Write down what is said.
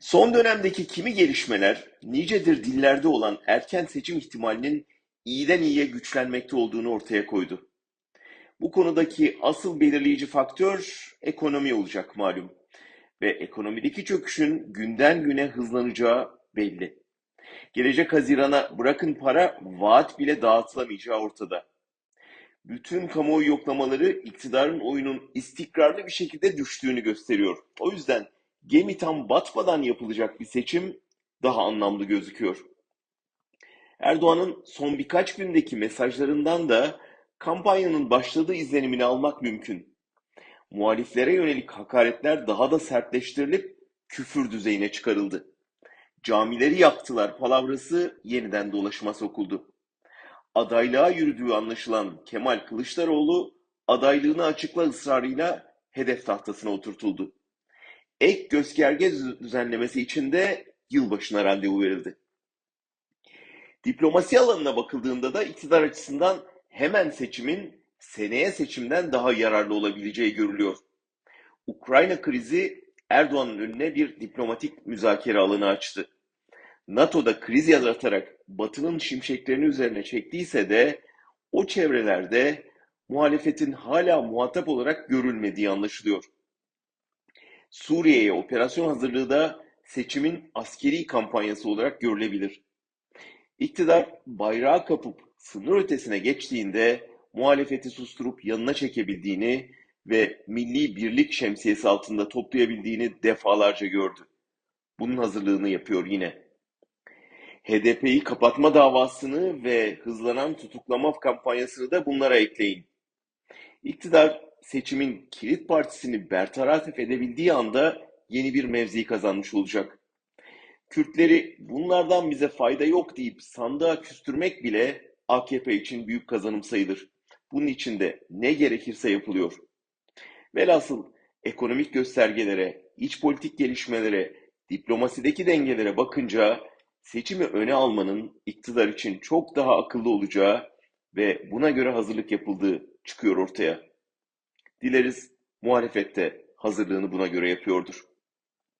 Son dönemdeki kimi gelişmeler, nicedir dillerde olan erken seçim ihtimalinin iyiden iyiye güçlenmekte olduğunu ortaya koydu. Bu konudaki asıl belirleyici faktör ekonomi olacak malum ve ekonomideki çöküşün günden güne hızlanacağı belli. Gelecek Haziran'a bırakın para, vaat bile dağıtılamayacağı ortada. Bütün kamuoyu yoklamaları iktidarın oyunun istikrarlı bir şekilde düştüğünü gösteriyor. O yüzden gemi tam batmadan yapılacak bir seçim daha anlamlı gözüküyor. Erdoğan'ın son birkaç gündeki mesajlarından da kampanyanın başladığı izlenimini almak mümkün. Muhaliflere yönelik hakaretler daha da sertleştirilip küfür düzeyine çıkarıldı. Camileri yaktılar palavrası yeniden dolaşıma sokuldu. Adaylığa yürüdüğü anlaşılan Kemal Kılıçdaroğlu adaylığını açıkla ısrarıyla hedef tahtasına oturtuldu. Ek gösterge düzenlemesi için de yılbaşına randevu verildi. Diplomasi alanına bakıldığında da iktidar açısından hemen seçimin seneye seçimden daha yararlı olabileceği görülüyor. Ukrayna krizi Erdoğan'ın önüne bir diplomatik müzakere alanı açtı. NATO'da kriz yaratarak Batı'nın şimşeklerini üzerine çektiyse de o çevrelerde muhalefetin hala muhatap olarak görülmediği anlaşılıyor. Suriye'ye operasyon hazırlığı da seçimin askeri kampanyası olarak görülebilir. İktidar bayrağı kapıp sınır ötesine geçtiğinde muhalefeti susturup yanına çekebildiğini ve milli birlik şemsiyesi altında toplayabildiğini defalarca gördü. Bunun hazırlığını yapıyor yine. HDP'yi kapatma davasını ve hızlanan tutuklama kampanyasını da bunlara ekleyin. İktidar seçimin kilit partisini bertaraf edebildiği anda yeni bir mevzi kazanmış olacak. Kürtleri bunlardan bize fayda yok deyip sandığa küstürmek bile AKP için büyük kazanım sayılır. Bunun için de ne gerekirse yapılıyor. Velhasıl ekonomik göstergelere, iç politik gelişmelere, diplomasideki dengelere bakınca seçimi öne almanın iktidar için çok daha akıllı olacağı ve buna göre hazırlık yapıldığı çıkıyor ortaya. Dileriz muhalefette hazırlığını buna göre yapıyordur.